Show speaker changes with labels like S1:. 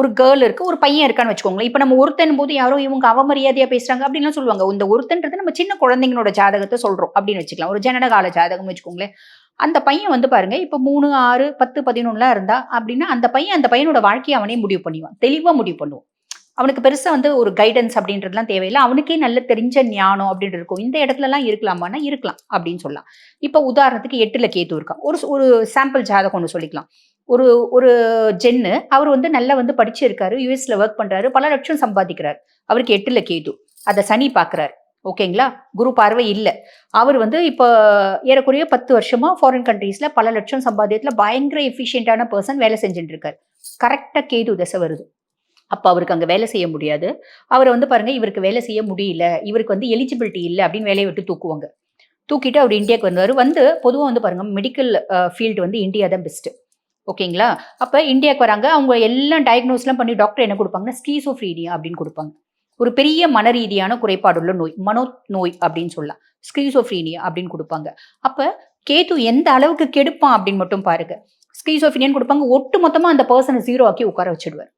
S1: ஒரு கேர்ள் இருக்கு ஒரு பையன் இருக்கான்னு வச்சுக்கோங்களேன். இப்போ நம்ம ஒருத்தன் போது யாரோ இவங்க அவமரியாதையா பேசுறாங்க அப்படின்லாம் சொல்லுவாங்க. இந்த ஒருத்தன்றது நம்ம சின்ன குழந்தைங்களோட ஜாதகத்தை சொல்றோம் அப்படின்னு வச்சுக்கலாம். ஒரு ஜனனகால ஜாதகம் வச்சுக்கோங்களேன். அந்த பையன் வந்து பாருங்க இப்போ மூணு ஆறு பத்து பதினொன்னுலாம் இருந்தா அப்படின்னா அந்த பையன் அந்த பையனோட வாழ்க்கையை அவனே முடிவு பண்ணிவான். தெளிவா முடிவு பண்ணுவான். அவனுக்கு பெருசா வந்து ஒரு கைடன்ஸ் அப்படின்றதுலாம் தேவையில்லை. அவனுக்கே நல்ல தெரிஞ்ச ஞானம் அப்படின்ட்டு இருக்கும். இந்த இடத்துலலாம் இருக்கலாமான்னா இருக்கலாம் அப்படின்னு சொல்லலாம். இப்போ உதாரணத்துக்கு எட்டுல கேத்து இருக்கான் ஒரு ஒரு சாம்பிள் ஜாதகம் ஒன்று சொல்லிக்கலாம். ஒரு ஒரு ஜென்னு அவர் வந்து நல்லா வந்து படிச்சிருக்காரு யூஎஸ்ல ஒர்க் பண்றாரு பல லட்சம் சம்பாதிக்கிறார். அவருக்கு எட்டுல கேது. அதை சனி பார்க்குறாரு ஓகேங்களா? குரு பார்வை இல்லை. அவர் வந்து இப்போ ஏறக்குறைய பத்து வருஷமா ஃபாரின் கண்ட்ரீஸ்ல பல லட்சம் சம்பாதியத்தில் பயங்கர எஃபிஷியண்டான பர்சன் வேலை செஞ்சுட்டு இருக்காரு. கரெக்டாக கேது தசை வருது. அப்போ அவருக்கு அங்கே வேலை செய்ய முடியாது. அவரை வந்து பாருங்க இவருக்கு வேலை செய்ய முடியல. இவருக்கு வந்து எலிஜிபிலிட்டி இல்லை அப்படின்னு வேலையை விட்டு தூக்குவாங்க. தூக்கிட்டு அவர் இந்தியாவுக்கு வந்தார் வந்து பொதுவாக வந்து பாருங்க மெடிக்கல் ஃபீல்டு வந்து இந்தியா தான் பெஸ்ட்டு ஓகேங்களா? அப்போ இந்தியாவுக்கு வராங்க. அவங்க எல்லாம் டயக்னோஸ்லாம் பண்ணி டாக்டர் என்ன கொடுப்பாங்கன்னா ஸ்கீசோஃப்ரீனியா அப்படின்னு கொடுப்பாங்க. ஒரு பெரிய மன ரீதியான குறைபாடுள்ள நோய் மனோ நோய் அப்படின்னு சொல்லலாம். ஸ்கீசோஃப்ரீனியா அப்படின்னு கொடுப்பாங்க. அப்போ கேது எந்த அளவுக்கு கெடுப்பான் அப்படின்னு மட்டும் பாருங்க. ஸ்கீசோஃப்ரீனியான்னு கொடுப்பாங்க. ஒட்டு மொத்தமாக அந்த பர்சனை ஜீரோ ஆக்கி உட்கார வச்சுடுவார்.